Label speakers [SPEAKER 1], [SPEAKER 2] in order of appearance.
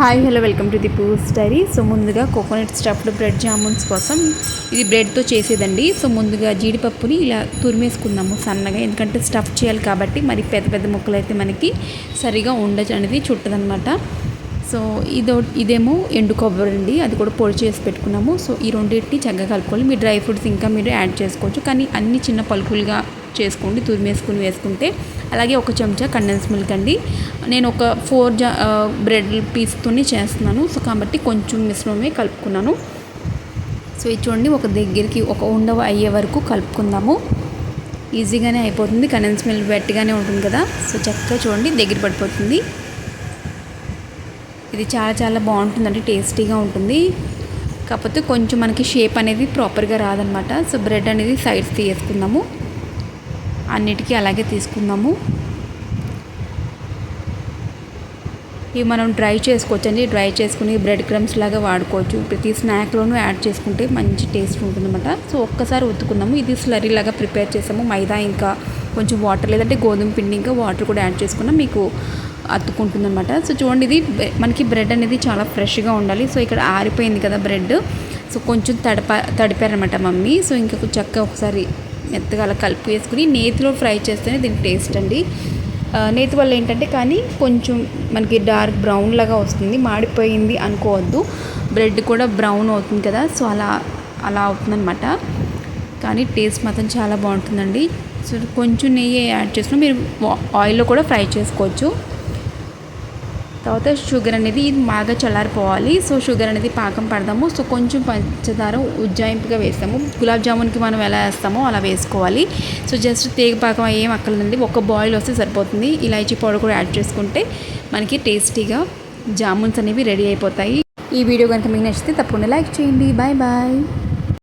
[SPEAKER 1] Hi hello welcome to the Poos diary so ముందుగా coconut stuffed bread jamuns కోసం ఇది బ్రెడ్తో చేసేదండి. So ముందుగా జీడిపప్పుని ఇలా తురిమేసుకుందాము సన్నగా. ఎందుకంటే స్టఫ్ చేయాలి కాబట్టి మరి పెద్ద పెద్ద ముక్కలు అయితే మనకి సరిగా ఉండదు అనేది చుట్టదనమాట సో ఇదో ఇదేమో ఎండు కొబ్బరి అండి. అది కూడా పొడి చేసి పెట్టుకున్నాము. సో ఈ రెండింటిని చక్కగా కలుపుకోవాలి. మీ డ్రై ఫ్రూట్స్ ఇంకా మీరు యాడ్ చేసుకోవచ్చు. కానీ అన్ని చిన్న పలుకులుగా చేసుకోండి తురిమేసుకుని వేసుకుంటే. అలాగే ఒక చెంచా కండెన్స్ మిల్క్ అండి. నేను ఒక ఫోర్ జా బ్రెడ్ పీస్తోనే చేస్తున్నాను. సో కాబట్టి కొంచెం మిశ్రమమే కలుపుకున్నాను. సో ఇది చూడండి ఒక దగ్గరికి ఒక ఉండవ అయ్యే వరకు కలుపుకుందాము. ఈజీగానే అయిపోతుంది. కండెన్స్ మిల్క్ వెట్టిగానే ఉంటుంది కదా. సో చక్కగా చూడండి దగ్గర పడిపోతుంది. ఇది చాలా చాలా బాగుంటుందండి. టేస్టీగా ఉంటుంది. కాకపోతే కొంచెం మనకి షేప్ అనేది ప్రాపర్గా రాదనమాట. సో బ్రెడ్ అనేది సైడ్స్ తీసుకుందాము అన్నిటికీ అలాగే తీసుకుందాము. ఇవి మనం డ్రై చేసుకోవచ్చండి. డ్రై చేసుకుని బ్రెడ్ క్రమ్స్ లాగా వాడుకోవచ్చు. ప్రతి స్నాక్లోనూ యాడ్ చేసుకుంటే మంచి టేస్ట్ ఉంటుందన్నమాట. సో ఒక్కసారి ఉత్తుకుందాము. ఇది స్లరీ లాగా ప్రిపేర్ చేసాము. మైదా ఇంకా కొంచెం వాటర్ లేదంటే గోధుమ పిండి ఇంకా వాటర్ కూడా యాడ్ చేసుకున్నా. మీకు అతుకుంటుందన్నమాట సో చూడండి ఇది మనకి బ్రెడ్ అనేది చాలా ఫ్రెష్గా ఉండాలి. సో ఇక్కడ ఆరిపోయింది కదా బ్రెడ్. సో కొంచెం తడప తడిపారనమాట మమ్మీ. సో ఇంకా చక్కగా ఒకసారి మెత్తగా అలా కలిపి వేసుకుని నేతిలో ఫ్రై చేస్తేనే దీనికి టేస్ట్ అండి. నేతి వల్ల ఏంటంటే కానీ కొంచెం మనకి డార్క్ బ్రౌన్ లాగా వస్తుంది. మాడిపోయింది అనుకోవద్దు. బ్రెడ్ కూడా బ్రౌన్ అవుతుంది కదా సో అలా అలా అవుతుందన్నమాట. కానీ టేస్ట్ మాత్రం చాలా బాగుంటుందండి. సో కొంచెం నెయ్యి యాడ్ చేసుకుని మీరు ఆయిల్లో కూడా ఫ్రై చేసుకోవచ్చు. తర్వాత షుగర్ అనేది ఇది బాగా చల్లారిపోవాలి. సో షుగర్ అనేది పాకం పడదాము సో కొంచెం పంచదార ఉజ్జాయింపుగా వేస్తాము. గులాబ్ జామున్కి మనం ఎలా వేస్తామో అలా వేసుకోవాలి. సో జస్ట్ తేగ పాకం ఏం అక్కర్లేదండి. ఒక బాయిల్ వస్తే సరిపోతుంది. ఇలాచీ పౌడర్ కూడా యాడ్ చేసుకుంటే మనకి టేస్టీగా జామున్స్ అనేవి రెడీ అయిపోతాయి. ఈ వీడియో కనుక మీకు నచ్చితే తప్పకుండా లైక్ చేయండి. Bye bye.